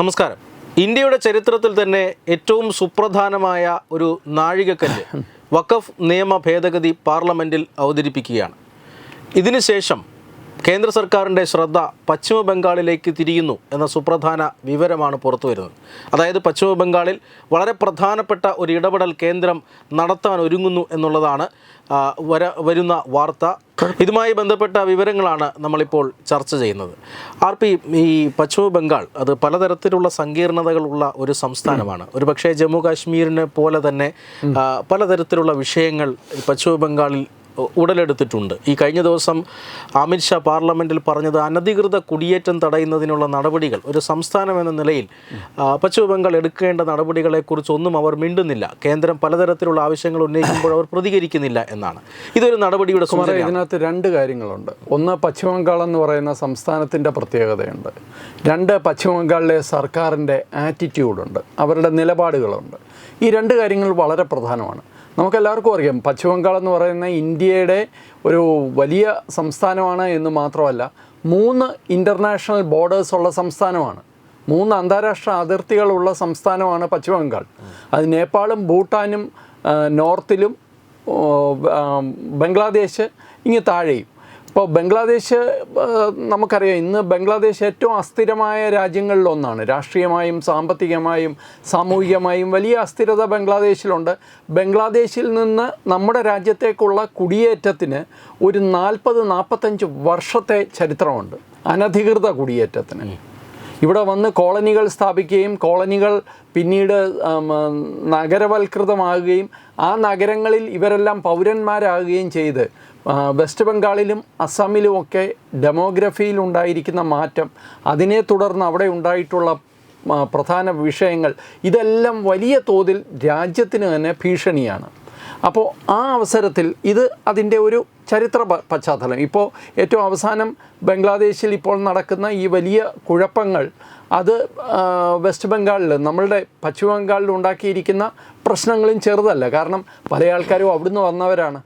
നമസ്കാരം. ഇന്ത്യയുടെ ചരിത്രത്തിൽ തന്നെ ഏറ്റവും സുപ്രധാനമായ ഒരു നാഴികക്കല്ല് വഖഫ് നിയമ ഭേദഗതി പാർലമെന്റിൽ അവതരിപ്പിക്കുകയാണ്. ഇതിനുശേഷം കേന്ദ്ര സർക്കാരിന്റെ ശ്രദ്ധ പശ്ചിമ ബംഗാളിലേക്ക് തിരിയുന്നു എന്ന സുപ്രധാന വിവരമാണ് പുറത്തു വരുന്നത്. അതായത് പശ്ചിമ ബംഗാളിൽ വളരെ പ്രധാനപ്പെട്ട ഒരു ഇടപെടൽ കേന്ദ്രം നടത്താൻ ഒരുങ്ങുന്നു എന്നുള്ളതാണ് വര വരുന്ന വാർത്ത. ഇതുമായി ബന്ധപ്പെട്ട വിവരങ്ങളാണ് നമ്മളിപ്പോൾ ചർച്ച ചെയ്യുന്നത്. ആർ പി ഈ പശ്ചിമ ബംഗാൾ അത് പലതരത്തിലുള്ള സങ്കീർണതകളുള്ള ഒരു സംസ്ഥാനമാണ്. ഒരു പക്ഷേ ജമ്മു കാശ്മീരിനെ പോലെ തന്നെ പലതരത്തിലുള്ള വിഷയങ്ങൾ പശ്ചിമ ബംഗാളിൽ ഉടലെടുത്തിട്ടുണ്ട്. ഈ കഴിഞ്ഞ ദിവസം അമിത്ഷാ പാർലമെന്റിൽ പറഞ്ഞത് അനധികൃത കുടിയേറ്റം തടയുന്നതിനുള്ള നടപടികൾ ഒരു സംസ്ഥാനം എന്ന നിലയിൽ പശ്ചിമബംഗാൾ പശ്ചിമ ബംഗാൾ എടുക്കേണ്ട നടപടികളെക്കുറിച്ചൊന്നും അവർ മിണ്ടുന്നില്ല. കേന്ദ്രം പലതരത്തിലുള്ള ആവശ്യങ്ങൾ ഉന്നയിക്കുമ്പോൾ അവർ പ്രതികരിക്കുന്നില്ല എന്നാണ്. ഇതൊരു നടപടിയുടെ ഇതിനകത്ത് രണ്ട് കാര്യങ്ങളുണ്ട്. ഒന്ന് പശ്ചിമ ബംഗാൾ എന്ന് പറയുന്ന സംസ്ഥാനത്തിന്റെ പ്രത്യേകതയുണ്ട്. രണ്ട് പശ്ചിമ ബംഗാളിലെ സർക്കാരിന്റെ ആറ്റിറ്റ്യൂഡുണ്ട്. അവരുടെ നിലപാടുകളുണ്ട്. ഈ രണ്ട് കാര്യങ്ങൾ വളരെ പ്രധാനമാണ്. നമുക്കെല്ലാവർക്കും അറിയാം. പശ്ചിമ ബംഗാൾ എന്ന് പറയുന്ന ഇന്ത്യയുടെ ഒരു വലിയ സംസ്ഥാനമാണ് എന്ന് മാത്രമല്ല മൂന്ന് ഇന്റർനാഷണൽ ബോർഡേഴ്സ് ഉള്ള സംസ്ഥാനമാണ്. മൂന്ന് അന്താരാഷ്ട്ര അതിർത്തികളുള്ള സംസ്ഥാനമാണ് പശ്ചിമ ബംഗാൾ അത് നേപ്പാളും ഭൂട്ടാനും നോർത്തിലും ബംഗ്ലാദേശ് ഇങ്ങ് താഴെയും. ഇപ്പോൾ ബംഗ്ലാദേശ് നമുക്കറിയാം ഇന്ന് ബംഗ്ലാദേശ് ഏറ്റവും അസ്ഥിരമായ രാജ്യങ്ങളിലൊന്നാണ് രാഷ്ട്രീയമായും സാമ്പത്തികമായും സാമൂഹികമായും വലിയ അസ്ഥിരത ബംഗ്ലാദേശിലുണ്ട്. ബംഗ്ലാദേശിൽ നിന്ന് നമ്മുടെ രാജ്യത്തേക്കുള്ള കുടിയേറ്റത്തിന് ഒരു നാൽപ്പത് നാൽപ്പത്തഞ്ച് വർഷത്തെ ചരിത്രമുണ്ട്. അനധികൃത കുടിയേറ്റത്തിന്. ഇവിടെ വന്ന് കോളനികൾ സ്ഥാപിക്കുകയും കോളനികൾ പിന്നീട് നഗരവൽകൃതമാകുകയും ആ നഗരങ്ങളിൽ ഇവരെല്ലാം പൗരന്മാരാകുകയും ചെയ്ത് വെസ്റ്റ് ബംഗാളിലും അസമിലുമൊക്കെ ഡെമോഗ്രഫിയിൽ ഉണ്ടായിരിക്കുന്ന മാറ്റം അതിനെ തുടർന്ന് അവിടെ ഉണ്ടായിട്ടുള്ള പ്രധാന വിഷയങ്ങൾ ഇതെല്ലാം വലിയ തോതിൽ രാജ്യത്തിന് തന്നെ ഭീഷണിയാണ്. അപ്പോൾ ആ അവസരത്തിൽ ഇത് അതിന്റെ ഒരു ചരിത്ര പശ്ചാത്തലം. ഇപ്പോൾ ഏറ്റവും അവസാനം ബംഗ്ലാദേശിൽ ഇപ്പോൾ നടക്കുന്ന ഈ വലിയ കുഴപ്പങ്ങൾ അത് വെസ്റ്റ് ബംഗാളിൽ നമ്മളുടെ പശ്ചിമ ബംഗാളിൽ ഉണ്ടാക്കിയിരിക്കുന്ന പ്രശ്നങ്ങളും ചെറുതല്ല. കാരണം പല ആൾക്കാരും അവിടുന്ന് വന്നവരാണ്.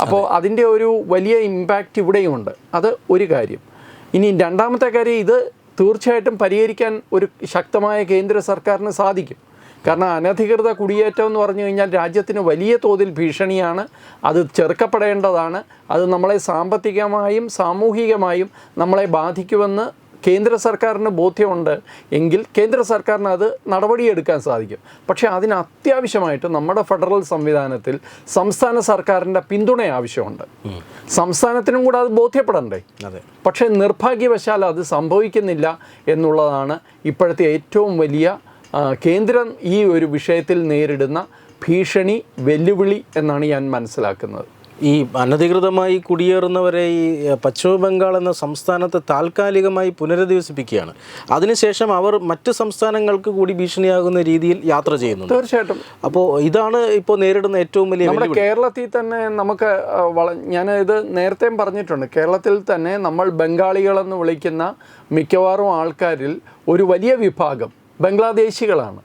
അപ്പോൾ അതിന്റെ ഒരു വലിയ ഇമ്പാക്റ്റ് ഇവിടെയുമുണ്ട് അത് ഒരു കാര്യം. ഇനി രണ്ടാമത്തെ കാര്യം ഇത് തീർച്ചയായിട്ടും പരിഹരിക്കാൻ ഒരു ശക്തമായ കേന്ദ്ര സർക്കാരിന് സാധിക്കും. കാരണം അനധികൃത കുടിയേറ്റം എന്ന് പറഞ്ഞു കഴിഞ്ഞാൽ രാജ്യത്തിന് വലിയ തോതിൽ ഭീഷണിയാണ്. അത് ചെറുക്കപ്പെടേണ്ടതാണ്. അത് നമ്മളെ സാമ്പത്തികമായും സാമൂഹികമായും നമ്മളെ ബാധിക്കുമെന്ന് കേന്ദ്ര സർക്കാരിന് ബോധ്യമുണ്ട് എങ്കിൽ കേന്ദ്ര സർക്കാരിന് അത് നടപടിയെടുക്കാൻ സാധിക്കും. പക്ഷേ അതിന് അത്യാവശ്യമായിട്ട് നമ്മുടെ ഫെഡറൽ സംവിധാനത്തിൽ സംസ്ഥാന സർക്കാരിന്റെ പിന്തുണ ആവശ്യമുണ്ട്. സംസ്ഥാനത്തിനും കൂടെ അത് ബോധ്യപ്പെടണ്ടേ? അതെ. പക്ഷേ നിർഭാഗ്യവശാൽ അത് സംഭവിക്കുന്നില്ല എന്നുള്ളതാണ് ഇപ്പോഴത്തെ ഏറ്റവും വലിയ കേന്ദ്രം ഈ ഒരു വിഷയത്തിൽ നേരിടുന്ന ഭീഷണി വെല്ലുവിളി എന്നാണ് ഞാൻ മനസ്സിലാക്കുന്നത്. ഈ അനധികൃതമായി കുടിയേറുന്നവരെ ഈ പശ്ചിമ ബംഗാൾ എന്ന സംസ്ഥാനത്തെ താൽക്കാലികമായി പുനരധിവസിപ്പിക്കുകയാണ്. അതിനുശേഷം അവർ മറ്റ് സംസ്ഥാനങ്ങൾക്ക് കൂടി ഭീഷണിയാകുന്ന രീതിയിൽ യാത്ര ചെയ്യുന്നു തീർച്ചയായിട്ടും. അപ്പോൾ ഇതാണ് ഇപ്പോൾ നേരിടുന്ന ഏറ്റവും വലിയ നമ്മുടെ കേരളത്തിൽ തന്നെ നമുക്ക് ഞാൻ ഇത് നേരത്തെയും പറഞ്ഞിട്ടുണ്ട്. കേരളത്തിൽ തന്നെ നമ്മൾ ബംഗാളികളെന്ന് വിളിക്കുന്ന മിക്കവാറും ആൾക്കാരിൽ ഒരു വലിയ വിഭാഗം ബംഗ്ലാദേശികളാണ്.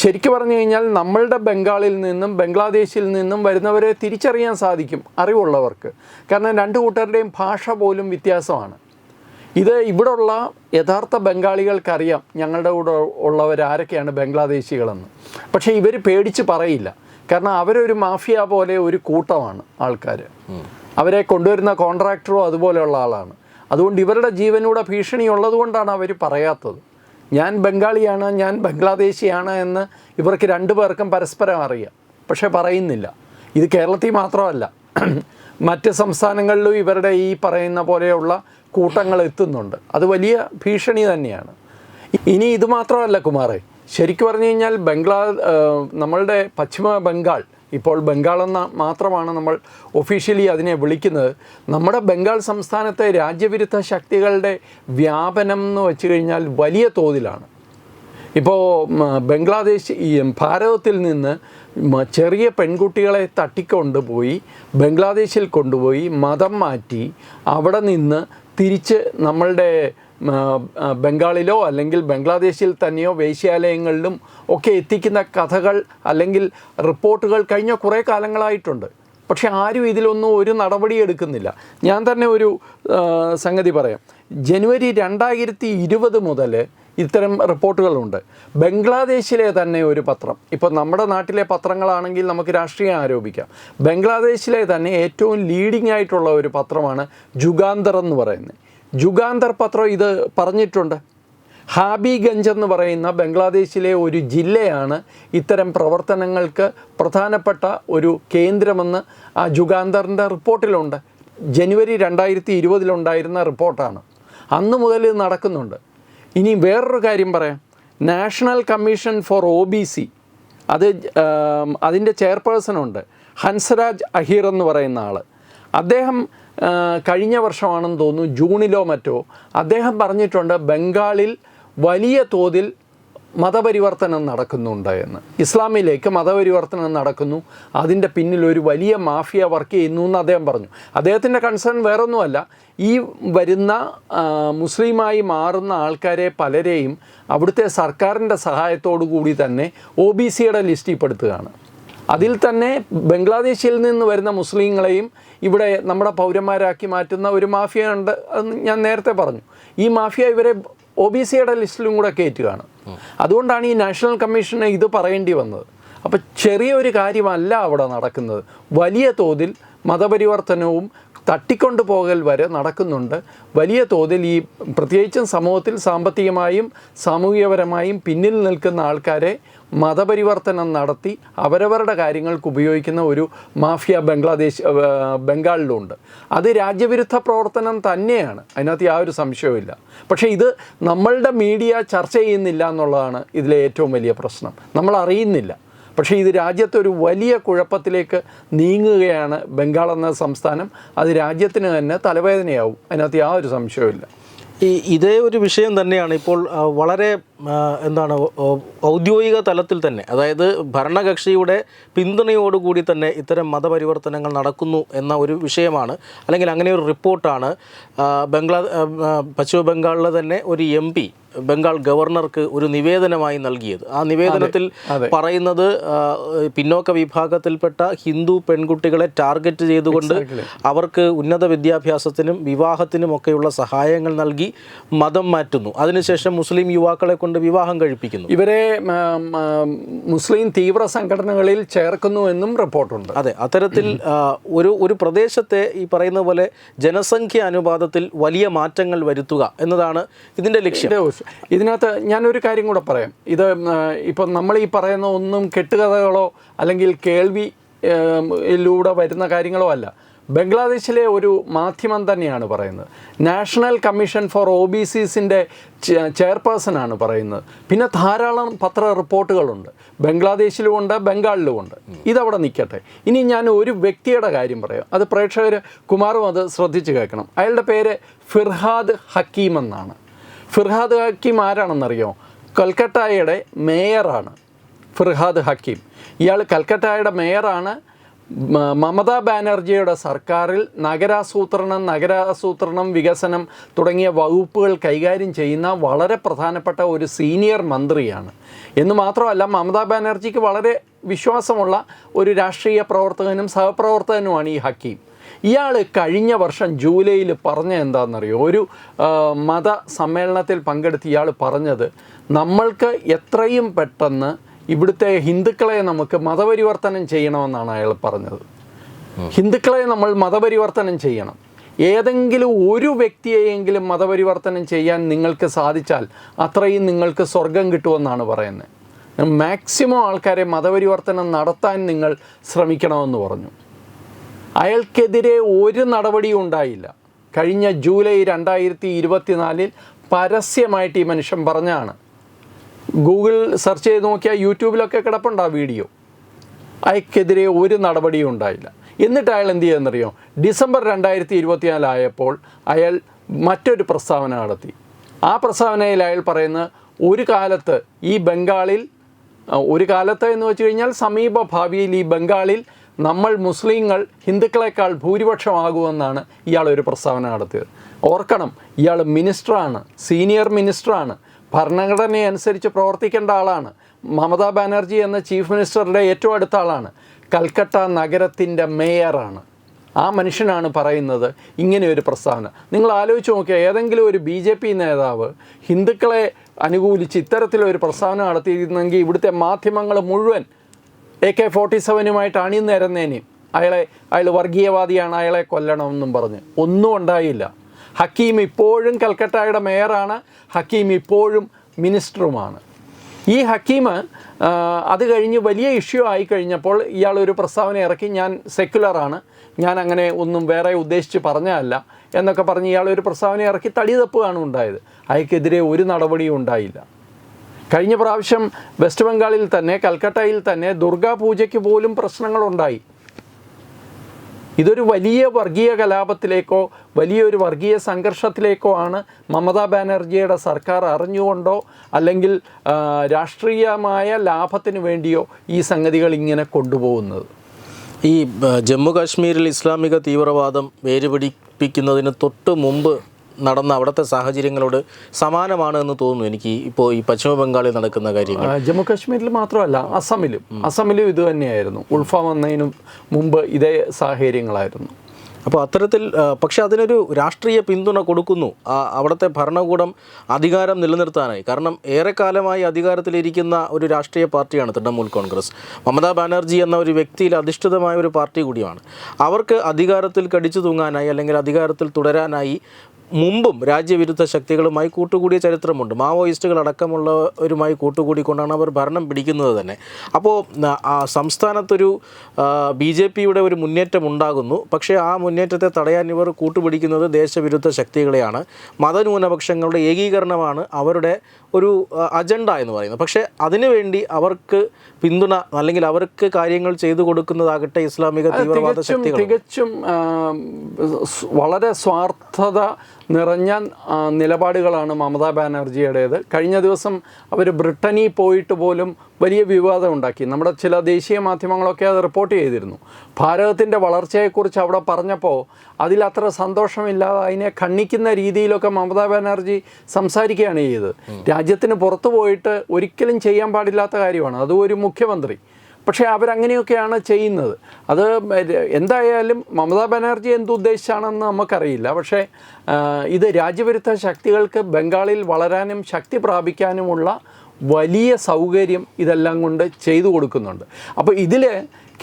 ശരിക്കു പറഞ്ഞു കഴിഞ്ഞാൽ നമ്മളുടെ ബംഗാളിൽ നിന്നും ബംഗ്ലാദേശിൽ നിന്നും വരുന്നവരെ തിരിച്ചറിയാൻ സാധിക്കും അറിവുള്ളവർക്ക്. കാരണം രണ്ട് കൂട്ടരുടെയും ഭാഷ പോലും വ്യത്യാസമാണ്. ഇത് ഇവിടുള്ള യഥാർത്ഥ ബംഗാളികൾക്കറിയാം ഞങ്ങളുടെ കൂടെ ഉള്ളവർ ആരൊക്കെയാണ് ബംഗ്ലാദേശികളെന്ന്. പക്ഷേ ഇവർ പേടിച്ച് പറയില്ല. കാരണം അവരൊരു മാഫിയ പോലെ ഒരു കൂട്ടമാണ് ആൾക്കാർ അവരെ കൊണ്ടുവരുന്ന കോൺട്രാക്ടറോ അതുപോലെയുള്ള ആളാണ്. അതുകൊണ്ട് ഇവരുടെ ജീവനൂടെ ഭീഷണി ഉള്ളതുകൊണ്ടാണ് അവർ പറയാത്തത്. ഞാൻ ബംഗാളിയാണ് ഞാൻ ബംഗ്ലാദേശിയാണ് എന്ന് ഇവർക്ക് രണ്ടു പേർക്കും പരസ്പരം അറിയാം. പക്ഷേ പറയുന്നില്ല. ഇത് കേരളത്തിൽ മാത്രമല്ല. മറ്റ് സംസ്ഥാനങ്ങളിലും ഇവരുടെ ഈ പറയുന്ന പോലെയുള്ള കൂട്ടങ്ങൾ എത്തുന്നുണ്ട്. അത് വലിയ ഭീഷണി തന്നെയാണ്. ഇനി ഇത് മാത്രമല്ല കുമാറേ. ശരിക്കും പറഞ്ഞു കഴിഞ്ഞാൽ ബംഗ്ലാ നമ്മളുടെ പശ്ചിമ ബംഗാൾ ഇപ്പോൾ ബംഗാൾ എന്ന മാത്രമാണ് നമ്മൾ ഒഫീഷ്യലി അതിനെ വിളിക്കുന്നത്. നമ്മുടെ ബംഗാൾ സംസ്ഥാനത്തെ രാജ്യവിരുദ്ധ ശക്തികളുടെ വ്യാപനം എന്ന് വെച്ച് കഴിഞ്ഞാൽ വലിയ തോതിലാണ്. ഇപ്പോൾ ബംഗ്ലാദേശ് ഈ ഭാരതത്തിൽ നിന്ന് ചെറിയ പെൺകുട്ടികളെ തട്ടിക്കൊണ്ടുപോയി ബംഗ്ലാദേശിൽ കൊണ്ടുപോയി മതം മാറ്റി അവിടെ നിന്ന് തിരിച്ച് നമ്മളുടെ ബംഗാളിലോ അല്ലെങ്കിൽ ബംഗ്ലാദേശിൽ തന്നെയോ വേശ്യാലയങ്ങളിലും ഒക്കെ എത്തിക്കുന്ന കഥകൾ അല്ലെങ്കിൽ റിപ്പോർട്ടുകൾ കഴിഞ്ഞ കുറേ കാലങ്ങളായിട്ടുണ്ട്. പക്ഷേ ആരും ഇതിലൊന്നും ഒരു നടപടി എടുക്കുന്നില്ല. ഞാൻ തന്നെ ഒരു സംഗതി പറയാം. ജനുവരി രണ്ടായിരത്തി ഇരുപത് മുതൽ ഇത്തരം റിപ്പോർട്ടുകളുണ്ട്. ബംഗ്ലാദേശിലെ തന്നെ ഒരു പത്രം. ഇപ്പോൾ നമ്മുടെ നാട്ടിലെ പത്രങ്ങളാണെങ്കിൽ നമുക്ക് രാഷ്ട്രീയം ആരോപിക്കാം. ബംഗ്ലാദേശിലെ തന്നെ ഏറ്റവും ലീഡിംഗ് ആയിട്ടുള്ള ഒരു പത്രമാണ് ജുഗാന്തർ എന്ന് പറയുന്നത്. ജുഗാന്തർ പത്രം ഇത് പറഞ്ഞിട്ടുണ്ട്. ഹാബിഗഞ്ച് എന്ന് പറയുന്ന ബംഗ്ലാദേശിലെ ഒരു ജില്ലയാണ് ഇത്തരം പ്രവർത്തനങ്ങൾക്ക് പ്രധാനപ്പെട്ട ഒരു കേന്ദ്രമെന്ന് ആ ജുഗാന്തറിന്റെ റിപ്പോർട്ടിലുണ്ട്. ജനുവരി രണ്ടായിരത്തി ഇരുപതിലുണ്ടായിരുന്ന റിപ്പോർട്ടാണ്. അന്ന് മുതൽ ഇത് നടക്കുന്നുണ്ട്. ഇനി വേറൊരു കാര്യം പറയാം. National commission for O B C അത് അതിന്റെ ചെയർപേഴ്സണുണ്ട്. ഹൻസരാജ് അഹീർ എന്ന് പറയുന്ന ആൾ അദ്ദേഹം കഴിഞ്ഞ വർഷമാണെന്ന് തോന്നുന്നു ജൂണിലോ മറ്റോ അദ്ദേഹം പറഞ്ഞിട്ടുണ്ട് ബംഗാളിൽ വലിയ തോതിൽ മതപരിവർത്തനം നടക്കുന്നുണ്ട് എന്ന്. ഇസ്ലാമിലേക്ക് മതപരിവർത്തനം നടക്കുന്നു. അതിന്റെ പിന്നിൽ ഒരു വലിയ മാഫിയ വർക്ക് ചെയ്യുന്നു എന്ന് അദ്ദേഹം പറഞ്ഞു. അദ്ദേഹത്തിന്റെ കൺസേൺ വേറൊന്നുമല്ല. ഈ വരുന്ന മുസ്ലിമായി മാറുന്ന ആൾക്കാരെ പലരെയും അവിടുത്തെ സർക്കാരിന്റെ സഹായത്തോടു കൂടി തന്നെ ഒ ബി സിയുടെ ലിസ്റ്റിൽ പെടുത്തുകയാണ് അതിൽ തന്നെ ബംഗ്ലാദേശിൽ നിന്ന് വരുന്ന മുസ്ലിങ്ങളെയും ഇവിടെ നമ്മുടെ പൗരന്മാരാക്കി മാറ്റുന്ന ഒരു മാഫിയ ഉണ്ട് ഞാൻ നേരത്തെ പറഞ്ഞു. ഈ മാഫിയ ഇവരെ ഒ ബി സിയുടെ ലിസ്റ്റിലും കൂടെ കയറ്റുകയാണ്. അതുകൊണ്ടാണ് ഈ നാഷണൽ കമ്മീഷന് ഇത് പറയേണ്ടി വന്നത്. അപ്പോൾ ചെറിയൊരു കാര്യമല്ല അവിടെ നടക്കുന്നത്. വലിയ തോതിൽ മതപരിവർത്തനവും തട്ടിക്കൊണ്ടു പോകൽ വരെ നടക്കുന്നുണ്ട്. വലിയ തോതിൽ ഈ പ്രത്യേകിച്ചും സമൂഹത്തിൽ സാമ്പത്തികമായും സാമൂഹികപരമായും പിന്നിൽ നിൽക്കുന്ന ആൾക്കാരെ മതപരിവർത്തനം നടത്തി അവരവരുടെ കാര്യങ്ങൾക്ക് ഉപയോഗിക്കുന്ന ഒരു മാഫിയ ബംഗ്ലാദേശ് ബംഗാളിലുണ്ട്. അത് രാജ്യവിരുദ്ധ പ്രവർത്തനം തന്നെയാണ്. അതിനകത്ത് യാതൊരു സംശയവുമില്ല. പക്ഷേ ഇത് നമ്മളുടെ മീഡിയ ചർച്ച ചെയ്യുന്നില്ല എന്നുള്ളതാണ് ഇതിലെ ഏറ്റവും വലിയ പ്രശ്നം. നമ്മൾ അറിയുന്നില്ല. പക്ഷേ ഇത് രാജ്യത്തെ ഒരു വലിയ കുഴപ്പത്തിലേക്ക് നീങ്ങുകയാണ് ബംഗാൾ എന്ന സംസ്ഥാനം. അത് രാജ്യത്തിന് തന്നെ തലവേദനയാവും. അതിനകത്ത് യാതൊരു സംശയവുമില്ല. ഈ ഇതേ ഒരു വിഷയം തന്നെയാണ് ഇപ്പോൾ വളരെ എന്താണ് ഔദ്യോഗിക തലത്തിൽ തന്നെ അതായത് ഭരണകക്ഷിയുടെ പിന്തുണയോടുകൂടി തന്നെ ഇത്തരം മതപരിവർത്തനങ്ങൾ നടക്കുന്നു എന്ന ഒരു വിഷയമാണ്. അല്ലെങ്കിൽ അങ്ങനെ ഒരു റിപ്പോർട്ടാണ് ബംഗ്ലാ പശ്ചിമ ബംഗാളിലെ തന്നെ ഒരു എം പി ബംഗാൾ ഗവർണർക്ക് ഒരു നിവേദനമായി നൽകിയത്. ആ നിവേദനത്തിൽ. പറയുന്നത് പിന്നോക്ക വിഭാഗത്തിൽപ്പെട്ട ഹിന്ദു പെൺകുട്ടികളെ ടാർഗറ്റ് ചെയ്തുകൊണ്ട് അവർക്ക് ഉന്നത വിദ്യാഭ്യാസത്തിനും വിവാഹത്തിനും ഒക്കെയുള്ള സഹായങ്ങൾ നൽകി മതം മാറ്റുന്നു. അതിനുശേഷം മുസ്ലിം യുവാക്കളെ കൊണ്ട് വിവാഹം കഴിപ്പിക്കുന്നു. ഇവരെ മുസ്ലിം തീവ്ര സംഘടനകളിൽ ചേർക്കുന്നു എന്നും റിപ്പോർട്ടുണ്ട്. അതെ അത്തരത്തിൽ ഒരു ഒരു പ്രദേശത്തെ ഈ പറയുന്ന പോലെ ജനസംഖ്യ അനുപാതത്തിൽ വലിയ മാറ്റങ്ങൾ വരുത്തുക എന്നതാണ് ഇതിന്റെ ലക്ഷ്യം. ഇതിനകത്ത് ഞാനൊരു കാര്യം കൂടെ പറയാം. ഇത് ഇപ്പം നമ്മൾ ഈ പറയുന്ന ഒന്നും കെട്ടുകഥകളോ അല്ലെങ്കിൽ കേൾവി യിലൂടെ വരുന്ന കാര്യങ്ങളോ അല്ല. ബംഗ്ലാദേശിലെ ഒരു മാധ്യമം തന്നെയാണ് പറയുന്നത്. National commission for O B സിസിന്റെ ചെയർപേഴ്സണാണ് പറയുന്നത്. പിന്നെ ധാരാളം പത്ര റിപ്പോർട്ടുകളുണ്ട്. ബംഗ്ലാദേശിലുമുണ്ട് ബംഗാളിലുമുണ്ട്. ഇതവിടെ നിൽക്കട്ടെ. ഇനി ഞാൻ ഒരു വ്യക്തിയുടെ കാര്യം പറയാം. അത് പ്രേക്ഷകർ കുമാറും അത് ശ്രദ്ധിച്ച് കേൾക്കണം. അയാളുടെ പേര് ഫിർഹാദ് ഹക്കീം എന്നാണ്. ഫിർഹാദ് ഹക്കീം ആരാണെന്നറിയോ? കൽക്കട്ടയുടെ മേയറാണ് ഫിർഹാദ് ഹക്കീം. ഇയാൾ കൽക്കട്ടയുടെ മേയറാണ്. മമതാ ബാനർജിയുടെ സർക്കാരിൽ നഗരാസൂത്രണം നഗരാസൂത്രണം വികസനം തുടങ്ങിയ വകുപ്പുകൾ കൈകാര്യം ചെയ്യുന്ന വളരെ പ്രധാനപ്പെട്ട ഒരു സീനിയർ മന്ത്രിയാണ്. എന്ന് മാത്രമല്ല മമതാ ബാനർജിക്ക് വളരെ വിശ്വാസമുള്ള ഒരു രാഷ്ട്രീയ പ്രവർത്തകനും സഹപ്രവർത്തകനുമാണ് ഈ ഹക്കീം. ഇയാൾ കഴിഞ്ഞ വർഷം ജൂലൈയിൽ പറഞ്ഞ എന്താണെന്നറിയോ? ഒരു മത സമ്മേളനത്തിൽ പങ്കെടുത്ത് ഇയാൾ പറഞ്ഞത് നമ്മൾക്ക് എത്രയും പെട്ടെന്ന് ഇവിടുത്തെ ഹിന്ദുക്കളെ നമുക്ക് മതപരിവർത്തനം ചെയ്യണമെന്നാണ് അയാൾ പറഞ്ഞത്. ഹിന്ദുക്കളെ നമ്മൾ മതപരിവർത്തനം ചെയ്യണം. ഏതെങ്കിലും ഒരു വ്യക്തിയെയെങ്കിലും മതപരിവർത്തനം ചെയ്യാൻ നിങ്ങൾക്ക് സാധിച്ചാൽ അത്രയും നിങ്ങൾക്ക് സ്വർഗം കിട്ടുമെന്നാണ് പറയുന്നത്. മാക്സിമം ആൾക്കാരെ മതപരിവർത്തനം നടത്താൻ നിങ്ങൾ ശ്രമിക്കണമെന്ന് പറഞ്ഞു. അയാൾക്കെതിരെ ഒരു നടപടിയും ഉണ്ടായില്ല. കഴിഞ്ഞ ജൂലൈ രണ്ടായിരത്തി ഇരുപത്തിനാലിൽ പരസ്യമായിട്ട് ഈ മനുഷ്യൻ പറഞ്ഞാണ് ഗൂഗിൾ സെർച്ച് ചെയ്ത് നോക്കിയാൽ യൂട്യൂബിലൊക്കെ കിടപ്പുണ്ട് ആ വീഡിയോ. അയക്കെതിരെ ഒരു നടപടിയും ഉണ്ടായില്ല. എന്നിട്ട് അയാൾ എന്ത് ചെയ്യുന്നറിയോ? ഡിസംബർ രണ്ടായിരത്തി ഇരുപത്തിനാലായപ്പോൾ അയാൾ മറ്റൊരു പ്രസ്താവന നടത്തി. ആ പ്രസ്താവനയിൽ അയാൾ പറയുന്നത് ഒരു കാലത്ത് ഈ ബംഗാളിൽ ഒരു കാലത്ത് എന്ന് വെച്ച് കഴിഞ്ഞാൽ സമീപ ഭാവിയിൽ ഈ ബംഗാളിൽ നമ്മൾ മുസ്ലിങ്ങൾ ഹിന്ദുക്കളെക്കാൾ ഭൂരിപക്ഷമാകുമെന്നാണ് ഇയാൾ ഒരു പ്രസ്താവന നടത്തിയത്. ഓർക്കണം ഇയാൾ മിനിസ്റ്ററാണ് സീനിയർ മിനിസ്റ്ററാണ്. ഭരണഘടനയനുസരിച്ച് പ്രവർത്തിക്കേണ്ട ആളാണ്. മമതാ ബാനർജി എന്ന ചീഫ് മിനിസ്റ്ററുടെ ഏറ്റവും അടുത്ത ആളാണ്. കൽക്കട്ട നഗരത്തിന്റെ മേയറാണ്. ആ മനുഷ്യനാണ് പറയുന്നത് ഇങ്ങനെ ഒരു പ്രസ്താവന. നിങ്ങൾ ആലോചിച്ച് നോക്കിയാൽ ഏതെങ്കിലും ഒരു ബി ജെ പി നേതാവ് ഹിന്ദുക്കളെ അനുകൂലിച്ച് ഇത്തരത്തിലൊരു പ്രസ്താവന നടത്തിയിരുന്നെങ്കിൽ ഇവിടുത്തെ മാധ്യമങ്ങൾ മുഴുവൻ എ കെ ഫോർട്ടി സെവനുമായിട്ട് അണിനിരന്നേനെയും അയാളെ അയാൾ വർഗീയവാദിയാണ് അയാളെ കൊല്ലണമെന്നും പറഞ്ഞ്. ഒന്നും ഉണ്ടായില്ല. ഹക്കീം ഇപ്പോഴും കൽക്കട്ടയുടെ മേയറാണ് ഹക്കീം ഇപ്പോഴും മിനിസ്റ്ററുമാണ്. ഈ ഹക്കീം അത് കഴിഞ്ഞ് വലിയ ഇഷ്യൂ ആയി കഴിഞ്ഞപ്പോൾ ഇയാൾ ഒരു പ്രസ്താവന ഇറക്കി ഞാൻ സെക്യുലറാണ് ഞാൻ അങ്ങനെ ഒന്നും വേറെ ഉദ്ദേശിച്ച് പറഞ്ഞതല്ല എന്നൊക്കെ പറഞ്ഞ് ഇയാൾ ഒരു പ്രസ്താവന ഇറക്കി തടി തപ്പുകയാണ് ഉണ്ടായത്. അയാൾക്കെതിരെ ഒരു നടപടിയും ഉണ്ടായില്ല. കഴിഞ്ഞ പ്രാവശ്യം വെസ്റ്റ് ബംഗാളിൽ തന്നെ കൽക്കട്ടയിൽ തന്നെ ദുർഗാ പൂജയ്ക്ക് പോലും പ്രശ്നങ്ങളുണ്ടായി ഇതൊരു വലിയ വർഗീയ കലാപത്തിലേക്കോ വലിയൊരു വർഗീയ സംഘർഷത്തിലേക്കോ ആണ് മമതാ ബാനർജിയുടെ സർക്കാർ അറിഞ്ഞുകൊണ്ടോ അല്ലെങ്കിൽ രാഷ്ട്രീയമായ ലാഭത്തിന് വേണ്ടിയോ ഈ സംഗതികൾ ഇങ്ങനെ കൊണ്ടുപോകുന്നത്? ഈ ജമ്മു കാശ്മീരിൽ ഇസ്ലാമിക തീവ്രവാദം വേരുപിടിപ്പിക്കുന്നതിന് തൊട്ട് മുമ്പ് നടന്ന അവിടുത്തെ സാഹചര്യങ്ങളോട് സമാനമാണ് എന്ന് തോന്നുന്നു എനിക്ക് ഇപ്പോൾ ഈ പശ്ചിമ ബംഗാളിൽ നടക്കുന്ന കാര്യങ്ങൾ. ജമ്മുകാശ്മീരിൽ ജമ്മു കാശ്മീരിൽ മാത്രമല്ല അസമിലും. അസമിലും ഇത് തന്നെയായിരുന്നു. ഉൾഫ വന്നതിനും മുമ്പ് ഇതേ സാഹചര്യങ്ങളായിരുന്നു. അപ്പോൾ അത്തരത്തിൽ പക്ഷെ അതിനൊരു രാഷ്ട്രീയ പിന്തുണ കൊടുക്കുന്നു. അവിടുത്തെ ഭരണകൂടം അധികാരം നിലനിർത്താനായി. കാരണം ഏറെക്കാലമായി അധികാരത്തിലിരിക്കുന്ന ഒരു രാഷ്ട്രീയ പാർട്ടിയാണ് തൃണമൂൽ കോൺഗ്രസ്. മമതാ ബാനർജി എന്ന ഒരു വ്യക്തിയിൽ അധിഷ്ഠിതമായ ഒരു പാർട്ടി കൂടിയാണ്. അവർക്ക് അധികാരത്തിൽ കടിച്ചു തൂങ്ങാനായി അല്ലെങ്കിൽ അധികാരത്തിൽ തുടരാനായി മുമ്പും രാജ്യവിരുദ്ധ ശക്തികളുമായി കൂട്ടുകൂടിയ ചരിത്രമുണ്ട്. മാവോയിസ്റ്റുകൾ അടക്കമുള്ളവരുമായി കൂട്ടുകൂടിക്കൊണ്ടാണ് അവർ ഭരണം പിടിക്കുന്നത് തന്നെ. അപ്പോൾ സംസ്ഥാനത്തൊരു ബി ജെ പിയുടെ ഒരു മുന്നേറ്റം ഉണ്ടാകുന്നു. പക്ഷേ ആ മുന്നേറ്റത്തെ തടയാൻ ഇവർ കൂട്ടുപിടിക്കുന്നത് ദേശവിരുദ്ധ ശക്തികളെയാണ്. മതന്യൂനപക്ഷങ്ങളുടെ ഏകീകരണമാണ് അവരുടെ ഒരു അജണ്ട എന്ന് പറയുന്നത്. പക്ഷേ അതിനുവേണ്ടി അവർക്ക് പിന്തുണ അല്ലെങ്കിൽ അവർക്ക് കാര്യങ്ങൾ ചെയ്തു കൊടുക്കുന്നതാകട്ടെ ഇസ്ലാമിക തീവ്രവാദ ശക്തി ശക്തികൾ തികച്ചും വളരെ സ്വാർത്ഥത നിറഞ്ഞ നിലപാടുകളാണ് മമതാ ബാനർജിയുടേത്. കഴിഞ്ഞ ദിവസം അവർ ബ്രിട്ടനിൽ പോയിട്ട് പോലും വലിയ വിവാദം ഉണ്ടാക്കി. നമ്മുടെ ചില ദേശീയ മാധ്യമങ്ങളൊക്കെ അത് റിപ്പോർട്ട് ചെയ്തിരുന്നു. ഭാരതത്തിന്റെ വളർച്ചയെക്കുറിച്ച് അവിടെ പറഞ്ഞപ്പോൾ അതിലത്ര സന്തോഷമില്ലാതെ അതിനെ ഖണ്ഡിക്കുന്ന രീതിയിലൊക്കെ മമതാ ബാനർജി സംസാരിക്കുകയാണ് ചെയ്തത്. രാജ്യത്തിന് പുറത്തു പോയിട്ട് ഒരിക്കലും ചെയ്യാൻ പാടില്ലാത്ത കാര്യമാണ്. അതും ഒരു മുഖ്യമന്ത്രി. പക്ഷേ അവരങ്ങനെയൊക്കെയാണ് ചെയ്യുന്നത്. അത് എന്തായാലും മമതാ ബാനർജി എന്തുദ്ദേശിച്ചാണെന്ന് നമുക്കറിയില്ല. പക്ഷേ ഇത് രാജ്യവിരുദ്ധ ശക്തികൾക്ക് ബംഗാളിൽ വളരാനും ശക്തി പ്രാപിക്കാനുമുള്ള വലിയ സൗകര്യം ഇതെല്ലാം കൊണ്ട് ചെയ്തു കൊടുക്കുന്നുണ്ട്. അപ്പോൾ ഇതിൽ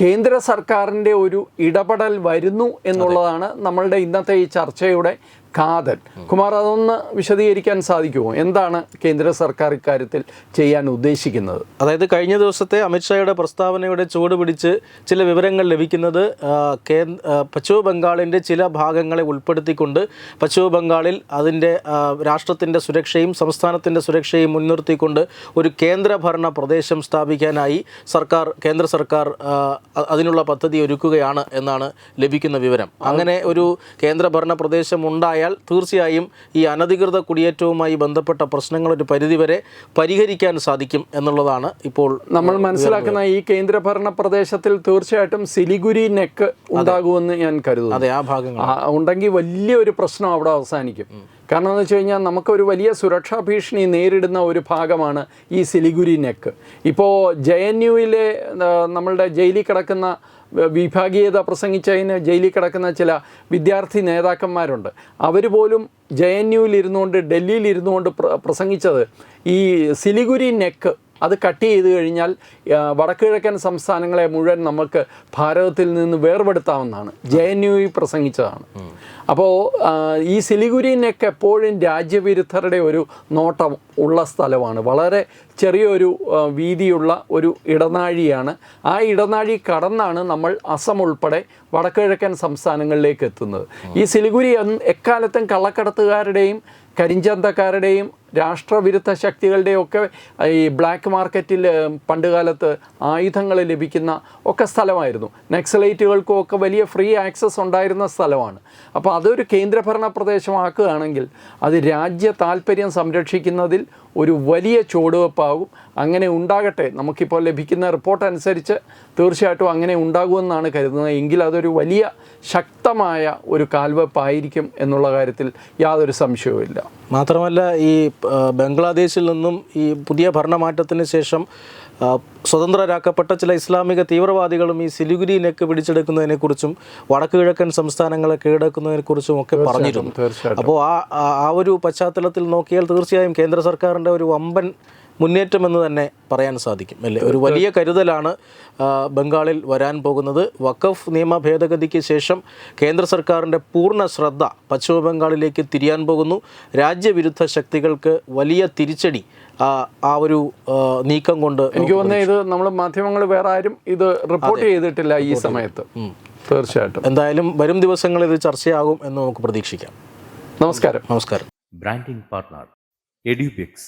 കേന്ദ്ര സർക്കാരിന്റെ ഒരു ഇടപെടൽ വരുന്നു എന്നുള്ളതാണ് നമ്മളുടെ ഇന്നത്തെ ഈ ചർച്ചയുടെ കാതൽ. കുമാർ അതൊന്ന് വിശദീകരിക്കാൻ സാധിക്കുമോ? എന്താണ് കേന്ദ്ര സർക്കാർ ഇക്കാര്യത്തിൽ ചെയ്യാൻ ഉദ്ദേശിക്കുന്നത്? അതായത് കഴിഞ്ഞ ദിവസത്തെ അമിത്ഷായുടെ പ്രസ്താവനയുടെ ചുവട് പിടിച്ച് ചില വിവരങ്ങൾ ലഭിക്കുന്നത് പശ്ചിമ ബംഗാളിന്റെ ചില ഭാഗങ്ങളെ ഉൾപ്പെടുത്തിക്കൊണ്ട് പശ്ചിമ ബംഗാളിൽ അതിന്റെ രാഷ്ട്രത്തിന്റെ സുരക്ഷയും സംസ്ഥാനത്തിന്റെ സുരക്ഷയും മുൻനിർത്തിക്കൊണ്ട് ഒരു കേന്ദ്രഭരണ പ്രദേശം സ്ഥാപിക്കാനായി സർക്കാർ കേന്ദ്ര സർക്കാർ അതിനുള്ള പദ്ധതി ഒരുക്കുകയാണ് എന്നാണ് ലഭിക്കുന്ന വിവരം. അങ്ങനെ ഒരു കേന്ദ്രഭരണ പ്രദേശം ഉണ്ടായാൽ തീർച്ചയായും ഈ അനധികൃത കുടിയേറ്റവുമായി ബന്ധപ്പെട്ട പ്രശ്നങ്ങൾ ഒരു പരിധിവരെ പരിഹരിക്കാൻ സാധിക്കും എന്നുള്ളതാണ് ഇപ്പോൾ നമ്മൾ മനസ്സിലാക്കുന്ന ഈ കേന്ദ്രഭരണ പ്രദേശത്തിൽ തീർച്ചയായിട്ടും സിലിഗുരി നെക്ക് ഉണ്ടാകുമെന്ന് ഞാൻ കരുതുന്നു. അതെ ആ ഭാഗങ്ങൾ. ഉണ്ടെങ്കിൽ വലിയൊരു പ്രശ്നം അവിടെ അവസാനിക്കും. കാരണം എന്ന് വെച്ച് കഴിഞ്ഞാൽ നമുക്കൊരു വലിയ സുരക്ഷാ ഭീഷണി നേരിടുന്ന ഒരു ഭാഗമാണ് ഈ സിലിഗുരി നെക്ക്. ഇപ്പോൾ ജെ എൻ യുവിലെ നമ്മളുടെ ജയിലിൽ കിടക്കുന്ന വിഭാഗീയത പ്രസംഗിച്ചതിന് ജയിലിൽ കിടക്കുന്ന ചില വിദ്യാർത്ഥി നേതാക്കന്മാരുണ്ട്. അവർ പോലും ജെ എൻ ഡൽഹിയിൽ ഇരുന്നുകൊണ്ട് പ്ര പ്രസംഗിച്ചത് ഈ സിലിഗുരി നെക്ക് അത് കട്ട് ചെയ്ത് കഴിഞ്ഞാൽ വടക്കുകിഴക്കൻ സംസ്ഥാനങ്ങളെ മുഴുവൻ നമുക്ക് ഭാരതത്തിൽ നിന്ന് വേർപെടുത്താമെന്നാണ് ജെ എൻ യു പ്രസംഗിച്ചതാണ്. അപ്പോൾ ഈ സിലിഗുരിനൊക്കെ എപ്പോഴും രാജ്യവിരുദ്ധരുടെ ഒരു നോട്ടം ഉള്ള സ്ഥലമാണ്. വളരെ ചെറിയൊരു വീതിയുള്ള ഒരു ഇടനാഴിയാണ്. ആ ഇടനാഴി കടന്നാണ് നമ്മൾ അസം ഉൾപ്പെടെ വടക്കുകിഴക്കൻ സംസ്ഥാനങ്ങളിലേക്ക് എത്തുന്നത്. ഈ സിലിഗുരി എക്കാലത്തും കള്ളക്കടത്തുകാരുടെയും കരിഞ്ചന്തക്കാരുടെയും രാഷ്ട്രവിരുദ്ധ ശക്തികളുടെയൊക്കെ ഈ ബ്ലാക്ക് മാർക്കറ്റിൽ പണ്ടുകാലത്ത് ആയുധങ്ങൾ ലഭിക്കുന്ന ഒക്കെ സ്ഥലമായിരുന്നു. നക്സലൈറ്റുകൾക്കും ഒക്കെ വലിയ ഫ്രീ ആക്സസ് ഉണ്ടായിരുന്ന സ്ഥലമാണ്. അപ്പോൾ അതൊരു കേന്ദ്രഭരണ പ്രദേശമാക്കുകയാണെങ്കിൽ അത് രാജ്യ താല്പര്യം സംരക്ഷിക്കുന്നതിൽ ഒരു വലിയ ചുവടുവെപ്പാകും. അങ്ങനെ ഉണ്ടാകട്ടെ. നമുക്കിപ്പോൾ ലഭിക്കുന്ന റിപ്പോർട്ട് അനുസരിച്ച് തീർച്ചയായിട്ടും അങ്ങനെ ഉണ്ടാകുമെന്നാണ് കരുതുന്നത്. എങ്കിൽ അതൊരു വലിയ ശക്തമായ ഒരു കാൽവെപ്പായിരിക്കും എന്നുള്ള കാര്യത്തിൽ യാതൊരു സംശയവുമില്ല. മാത്രമല്ല ഈ ബംഗ്ലാദേശിൽ നിന്നും ഈ പുതിയ ഭരണമാറ്റത്തിന് ശേഷം സ്വതന്ത്രരാക്കപ്പെട്ട ചില ഇസ്ലാമിക തീവ്രവാദികളും ഈ സിലിഗുരിയിലേക്ക് പിടിച്ചെടുക്കുന്നതിനെക്കുറിച്ചും വടക്ക് കിഴക്കൻ സംസ്ഥാനങ്ങളെ കീഴടക്കുന്നതിനെക്കുറിച്ചും ഒക്കെ പറഞ്ഞിരുന്നു. അപ്പോൾ ആ ആ- ആ ഒരു പശ്ചാത്തലത്തിൽ നോക്കിയാൽ തീർച്ചയായും കേന്ദ്ര സർക്കാരിന്റെ ഒരു വമ്പൻ മുന്നേറ്റമെന്ന് തന്നെ പറയാൻ സാധിക്കും അല്ലേ? ഒരു വലിയ കരുതലാണ് ബംഗാളിൽ വരാൻ പോകുന്നത്. വഖഫ് നിയമ ഭേദഗതിക്ക് ശേഷം കേന്ദ്ര സർക്കാരിന്റെ പൂർണ ശ്രദ്ധ പശ്ചിമ ബംഗാളിലേക്ക് തിരിയാൻ പോകുന്നു. രാജ്യവിരുദ്ധ ശക്തികൾക്ക് വലിയ തിരിച്ചടി ആ ആ ഒരു നീക്കം കൊണ്ട് എനിക്ക് തോന്നുന്നത് ഇത് നമ്മൾ മാധ്യമങ്ങൾ വേറെ ആരും ഇത് റിപ്പോർട്ട് ചെയ്തിട്ടില്ല ഈ സമയത്ത്. തീർച്ചയായിട്ടും. എന്തായാലും വരും ദിവസങ്ങളിൽ ഇത് ചർച്ചയാകും എന്ന് നമുക്ക് പ്രതീക്ഷിക്കാം. നമസ്കാരം. നമസ്കാരം. Branding partner Edubix